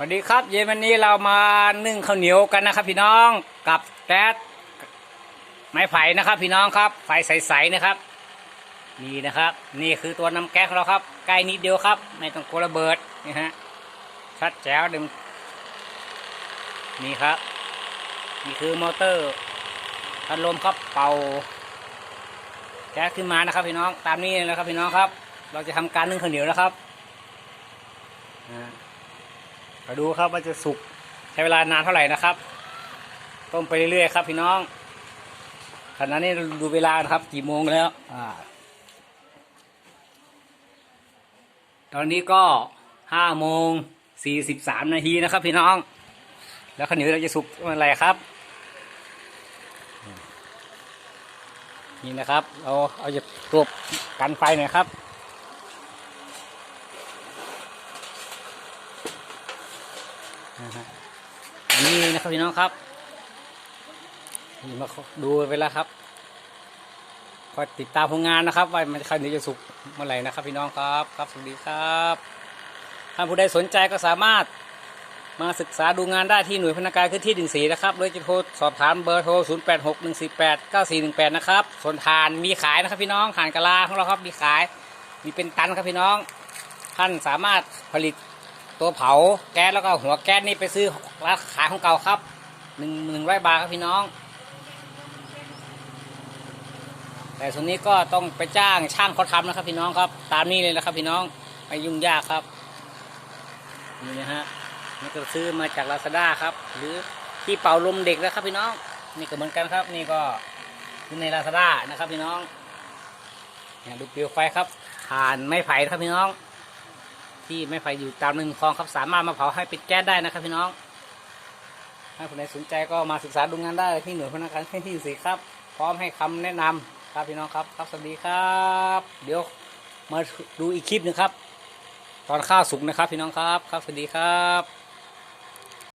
สวัสดีครับ เย็นวันนี้เรามานึ่งข้าวเหนียวกันนะครับ พี่น้องกับแก๊สไม้ไผ่นะครับ พี่น้องครับไฟใสๆนะครับ นี่นะครับ นี่คือตัวน้ำแก๊สของเราครับใกล้นิดเดียวครับ ไม่ต้องกลัวระเบิดนี่ฮะชัดแจ๋วดึงนี่ครับ นี่คือมอเตอร์พัดลมครับเป่าแก๊สขึ้นมานะครับ พี่น้องตามนี้เลยนะครับ พี่น้องครับ เราจะทำการนึ่งข้าวเหนียวนะครับอ่า มาดูครับว่าจะสุกใช้เวลานานเท่าไหร่นะครับ ต้มไปเรื่อยๆครับ พี่น้องขณะนี้ดูเวลานะครับ กี่โมงแล้วอตอนนี้ก็ห้าโมงสี่สิบสามนาทีนะครับ พี่น้อง แล้วข้าวเหนียวเราจะสุกเมื่อไหร่ครับ นี่นะครับเราเอาจะตัวกันไฟหน่อยครับ นะฮะ อันนี้นะครับพี่น้องครับนี่มาดูไปแล้วครับคอยติดตามผลงานนะครับ ว่ามันข้าวเหนียวจะสุกเมื่อไหร่นะครับ พี่น้องครับครับสวัสดีครับท่านผู้ใดสนใจก็สามารถมาศึกษาดูงานได้ที่หน่วยพนักงานพื้นที่ดินสีนะครับโดยจะโทรสอบถามเบอร์โทร 0 8 6 1 4 8 9 4 1 8 นะครับส่วนทานมีขายนะครับพี่น้องทานกะลาของเราครับมีขายมีเป็นตันครับพี่น้อง ท่านสามารถผลิต ตัวเผาแก๊สแล้วก็หัวแก๊สนี่ไปซื้อร้านขายของเก่าครับหนึ่งหนึ่งร้อยบาทครับพี่น้อง แต่ส่วนนี้ก็ต้องไปจ้างช่างเขาทำนะครับ พี่น้องครับ ตามนี้เลยนะครับ พี่น้องไม่ยุ่งยากครับนี่นะฮะนี่ก็ซื้อมาจากลาซาด้าครับ หรือที่เป่าลมเด็กนะครับ พี่น้อง นี่ก็เหมือนกันครับ นี่ก็ซื้อในลาซาด้านะครับ พี่น้องเนี่ยดูเปลวไฟครับถ่านไม้ไผ่ครับพี่น้อง ที่ไม่ไฟอยู่ตามหนึ่งคลองครับสามารถมาเผาให้เป็นแก๊สได้นะครับพี่น้องถ้าคนใดสนใจก็มาศึกษาดูงานได้ที่หน่วยพนักงานเขตที่สีครับ พร้อมให้คำแนะนำครับพี่น้องครับครับสวัสดีครับ เดี๋ยวมาดูอีกคลิปหนึ่งครับ ตอนข้าวสุกนะครับพี่น้องครับครับสวัสดีครับ